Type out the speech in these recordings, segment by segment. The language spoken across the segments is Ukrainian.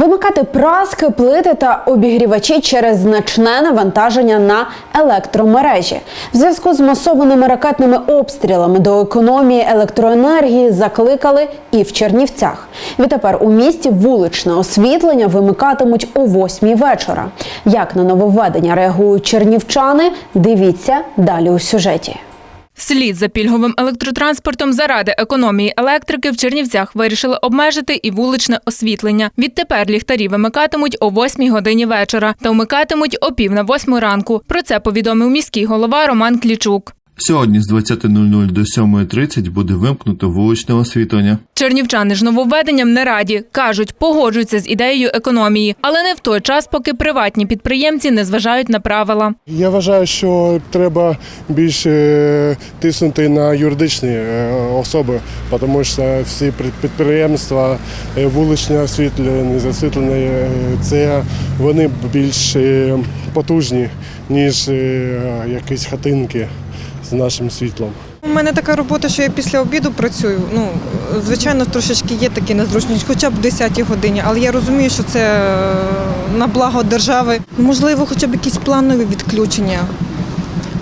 Вимикати праски, плити та обігрівачі через значне навантаження на електромережі. В зв'язку з масованими ракетними обстрілами до економії електроенергії закликали і в Чернівцях. Відтепер у місті вуличне освітлення вимикатимуть о 8 вечора. Як на нововведення реагують чернівчани? Дивіться далі у сюжеті. Слід за пільговим електротранспортом заради економії електрики в Чернівцях вирішили обмежити і вуличне освітлення. Відтепер ліхтарі вимикатимуть о 8 годині вечора та вмикатимуть о пів на восьму ранку. Про це повідомив міський голова Роман Клічук. Сьогодні з 20.00 до 7.30 буде вимкнуто вуличне освітлення. Чернівчани ж нововведенням не раді. Кажуть, погоджуються з ідеєю економії, але не в той час, поки приватні підприємці не зважають на правила. Я вважаю, що треба більше тиснути на юридичні е, особи, тому що всі під- підприємства, е, вуличне освітлення, засвітлення, е, це вони більш е, потужні, ніж е, якісь хатинки з нашим світлом. У мене така робота, що я після обіду працюю. Ну, звичайно, трошечки є такі незручність, хоча б в 10 годині, але я розумію, що це е, на благо держави. Можливо, хоча б якісь планові відключення.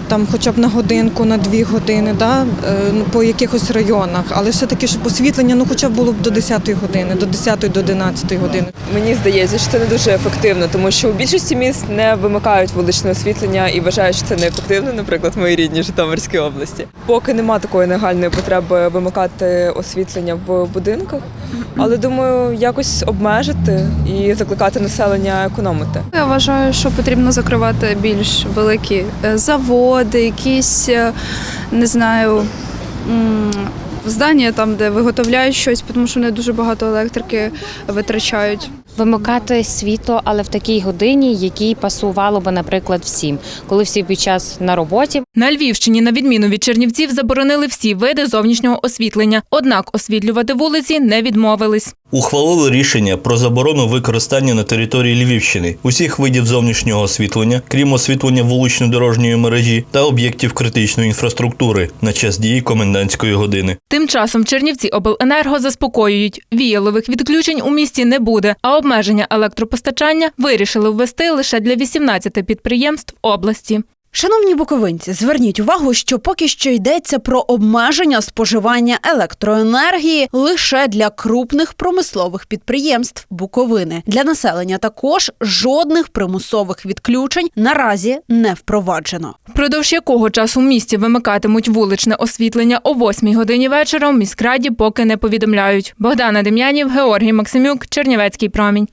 Там хоча б на годинку, на дві години, да, е, ну, по якихось районах. Але все-таки, щоб освітлення, ну хоча б було б до 10-ї години, до 10 до 11 години. Мені здається, що це не дуже ефективно, тому що у більшості міст не вимикають вуличне освітлення і вважають, що це неефективно, наприклад, в моїй рідній Житомирській області. Поки нема такої нагальної потреби вимикати освітлення в будинках, але думаю, якось обмежити і закликати населення економити. Я вважаю, що потрібно закривати більш великі е, заводи, якісь, е, не знаю, здання там, де виготовляють щось, тому що вони дуже багато електрики витрачають. Вимикати світло, але в такій годині, якій пасувало би, наприклад, всім, коли всі під час на роботі. На Львівщині, на відміну від Чернівців, заборонили всі види зовнішнього освітлення. Однак освітлювати вулиці не відмовились. Ухвалили рішення про заборону використання на території Львівщини усіх видів зовнішнього освітлення, крім освітлення вулично-дорожньої мережі та об'єктів критичної інфраструктури на час дії комендантської години. Тим часом Чернівці обленерго заспокоюють, віялових відключень у місті не буде, а обмеження електропостачання вирішили ввести лише для 18 підприємств області. Шановні буковинці, зверніть увагу, що поки що йдеться про обмеження споживання електроенергії лише для крупних промислових підприємств Буковини. Для населення також жодних примусових відключень наразі не впроваджено. Продовж якого часу в місті вимикатимуть вуличне освітлення о 8 годині вечора, міськраді поки не повідомляють. Богдана Дем'янів, Георгій Максимюк, Чернівецький промінь.